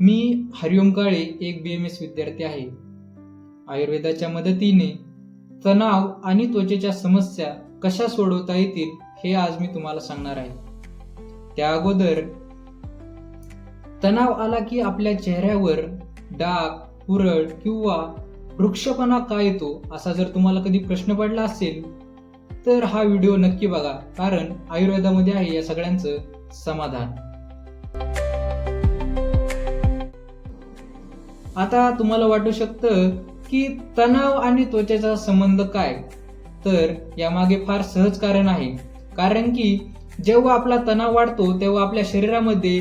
मी हरिओम काळे एक बी M S विद्यार्थी आहे. आयुर्वेदाच्या मदतीने तणाव आणि त्वचेच्या समस्या कशा सोडवता येतील हे आज मी तुम्हाला सांगणार आहे. त्या अगोदर तणाव आला की आपल्या चेहऱ्यावर डाग पुरळ किंवा वृक्षपणा का येतो असा जर तुम्हाला कधी प्रश्न पडला असेल तर हा व्हिडिओ नक्की बघा कारण आयुर्वेदामध्ये आहे या सगळ्यांचं समाधान. आता तुम्हाला वाटू शकतं की तणाव आणि त्वचेचा संबंध काय? तर यामागे फार सहज कारण आहे. कारण की जेव्हा आपला तणाव वाढतो तेव्हा आपल्या शरीरामध्ये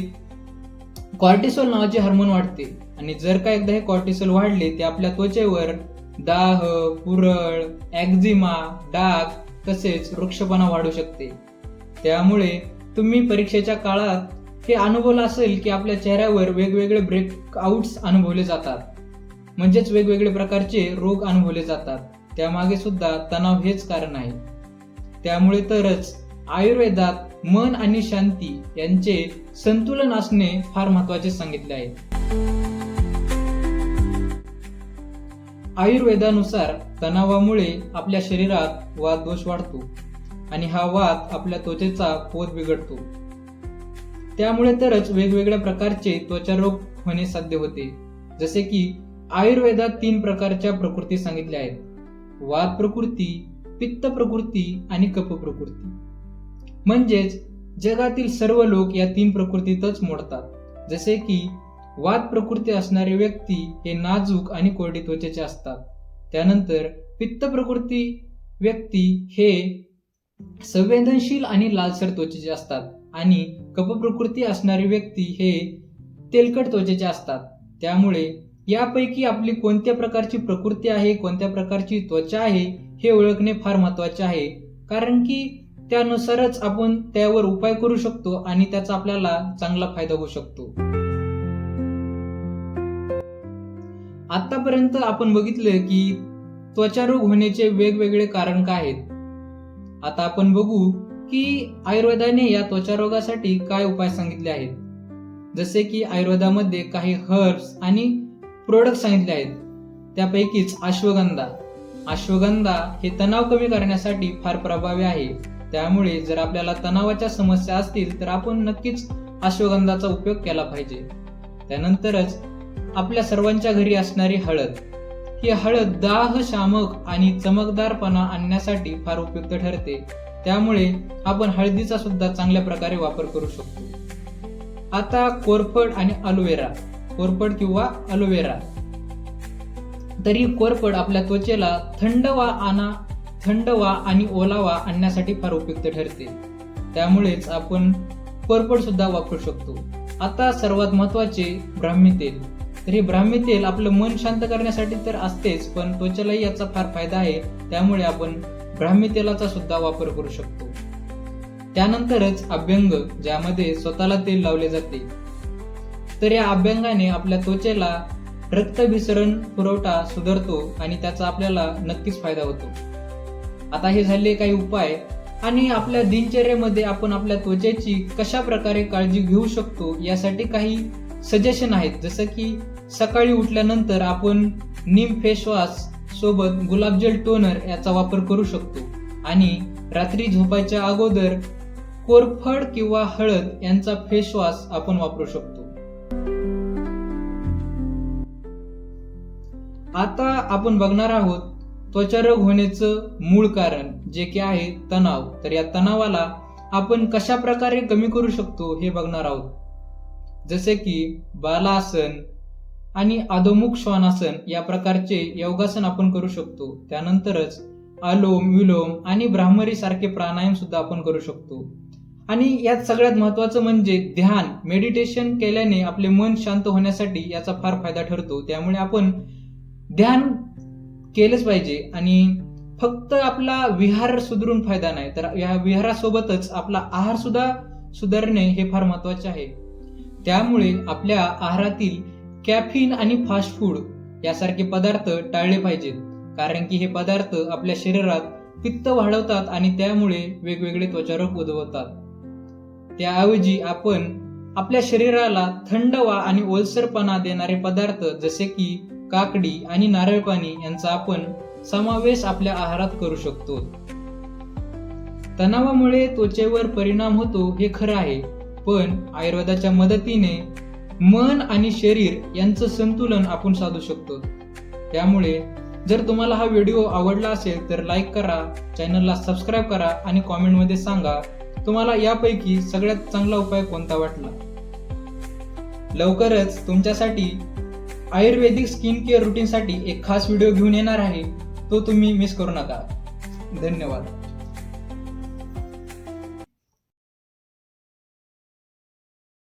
कॉर्टिसोल नावाचे हार्मोन वाढते. आणि जर का एकदा हे कॉर्टिसोल वाढले ते आपल्या त्वचेवर दाह पुरळ ॲक्झिमा डाग तसेच वृक्षपणा वाढू शकते. त्यामुळे तुम्ही परीक्षेच्या काळात हे अनुभवलं असेल की आपल्या चेहऱ्यावर वेगवेगळे ब्रेकआउट्स अनुभवले जातात. म्हणजेच वेगवेगळे प्रकारचे रोग अनुभवले जातात. त्यामागे सुद्धा तणाव हेच कारण आहे. त्यामुळे तरच आयुर्वेदात मन आणि शांती यांचे संतुलन असणे फार महत्त्वाचे सांगितले आहे. आयुर्वेदानुसार तणावामुळे आपल्या शरीरात वाद दोष वाढतो आणि हा वाद आपल्या त्वचेचा पोत बिघडतो. त्यामुळे तरच वेगवेगळ्या प्रकारचे त्वचा रोग होणे साध्य होते. जसे की आयुर्वेदात तीन प्रकारच्या प्रकृती सांगितल्या आहेत. वात प्रकृती पित्त प्रकृती आणि कप प्रकृती. म्हणजेच जगातील सर्व लोक या तीन प्रकृतीतच मोडतात. जसे की वात प्रकृती असणारे व्यक्ती हे नाजूक आणि कोरडी त्वचेचे असतात. त्यानंतर पित्त प्रकृती व्यक्ती हे संवेदनशील आणि लालसर त्वचेचे असतात. आणि कप प्रकृती व्यक्ती हे तेलकट त्वचेचे असतात. त्यामुळे यापैकी आपली कोणत्या प्रकारची प्रकृती आहे कोणत्या प्रकारची त्वचा आहे हे ओळखणे फार महत्त्वाचे आहे. कारण की त्यानुसारच आपण त्यावर उपाय करू शकतो आणि त्याचा आपल्याला चांगला फायदा होऊ शकतो. आतापर्यंत आपण बघितलं की त्वचा रोग होण्याचे वेगवेगळे कारण काय आहेत. आता आपण बघू की आयुर्वेदाने या त्वचा रोगासाठी काय उपाय सांगितले आहेत? जसे की आयुर्वेदामध्ये काही हर्ब्स आणि प्रोडक्ट सांगितले आहेत. त्यापैकीच अश्वगंधा. अश्वगंधा हे तणाव कमी करण्यासाठी फार प्रभावी आहे. त्यामुळे जर आपल्याला तणावाच्या समस्या असतील तर आपण नक्कीच अश्वगंधाचा उपयोग केला पाहिजे. त्यानंतरच आपल्या सर्वांच्या घरी असणारी हळद. ही हळद दाह शामक आणि चमकदारपणा आणण्यासाठी फार उपयुक्त ठरते. त्यामुळे आपण हळदीचा सुद्धा चांगल्या प्रकारे वापर करू शकतो. आता कोरफड आणि अलोवेरा. कोरफड किंवा अलोवेरा. तरी कोरफड आपल्या त्वचेला थंडवा आणा थंडवा आणि ओलावा आणण्यासाठी फार उपयुक्त ठरते. त्यामुळेच आपण कोरफड सुद्धा वापरू शकतो. आता सर्वात महत्त्वाचे ब्राह्मी तेल. तर हे ब्राह्मी तेल आपलं मन शांत करण्यासाठी तर असतेच पण त्वचेलाही याचा फार फायदा आहे. त्यामुळे आपण ब्राह्मी तेलाचा सुद्धा वापर करू शकतो. त्यानंतरच अभ्यंग ज्यामध्ये स्वतःला तेल लावले जाते. तर या अभ्यंगाने आपल्या त्वचेला रक्तभिसरण पुरवठा सुधारतो आणि त्याचा आपल्याला नक्कीच फायदा होतो. आता हे झाले काही उपाय आणि आपल्या दिनचर्येमध्ये आपण आपल्या त्वचेची कशा प्रकारे काळजी घेऊ शकतो यासाठी काही सजेशन आहेत. जसं की सकाळी उठल्यानंतर आपण नीम फेस वॉश सोबत गुलाबजल टोनर याचा वापर करू शकतो. आणि रात्री झोपायच्या अगोदर कोरफड किंवा हळद यांचा फेसवॉश आपण वापरू शकतो. आता आपण बघणार आहोत त्वचारोग होण्याचं मूळ कारण जे की आहे तणाव. तर या तणावाला आपण कशा प्रकारे कमी करू शकतो हे बघणार आहोत. जसे की बालासन आणि अधोमुख श्वानासन या प्रकारचे योगासन आपण करू शकतो. त्यानंतरच अलोम विलोम आणि ब्राह्मरी सारखे प्राणायाम सुद्धा आपण करू शकतो. आणि यात सगळ्यात महत्वाचं म्हणजे ध्यान मेडिटेशन केल्याने आपले मन शांत होण्यासाठी याचा फार फायदा ठरतो. त्यामुळे आपण ध्यान केलंच पाहिजे आणि फक्त आपला विहार सुधारून फायदा नाही. तर या विहारासोबतच आपला आहार सुद्धा सुधारणे हे फार महत्त्वाचे आहे. त्यामुळे आपल्या आहारातील कॅफिन आणि फास्ट फूड यासारखे पदार्थ टाळले पाहिजेत कारण की हे पदार्थ आपल्या शरीरात पित्त वाढवतात आणि त्यामुळे वेगवेगळे त्वचारोग उद्भवतात. त्याऐवजी आपण आपल्या शरीराला थंडवा आणि ओलसरपणा देणारे पदार्थ जसे की काकडी आणि नारळ पाणी यांचा आपण समावेश आपल्या आहारात करू शकतो. तणावामुळे त्वचेवर परिणाम होतो हे खरं आहे पण आयुर्वेदाच्या मदतीने मन आणि शरीर यांचं संतुलन आपण साधू शकतो. त्यामुळे जर तुम्हाला हा व्हिडिओ आवडला असेल तर लाईक करा चॅनलला सबस्क्राईब करा आणि कॉमेंटमध्ये सांगा तुम्हाला यापैकी सगळ्यात चांगला उपाय कोणता वाटला? लवकरच तुमच्यासाठी आयुर्वेदिक स्किन केअर रुटीनसाठी एक खास व्हिडिओ घेऊन येणार आहे. तो तुम्ही मिस करू नका. धन्यवाद.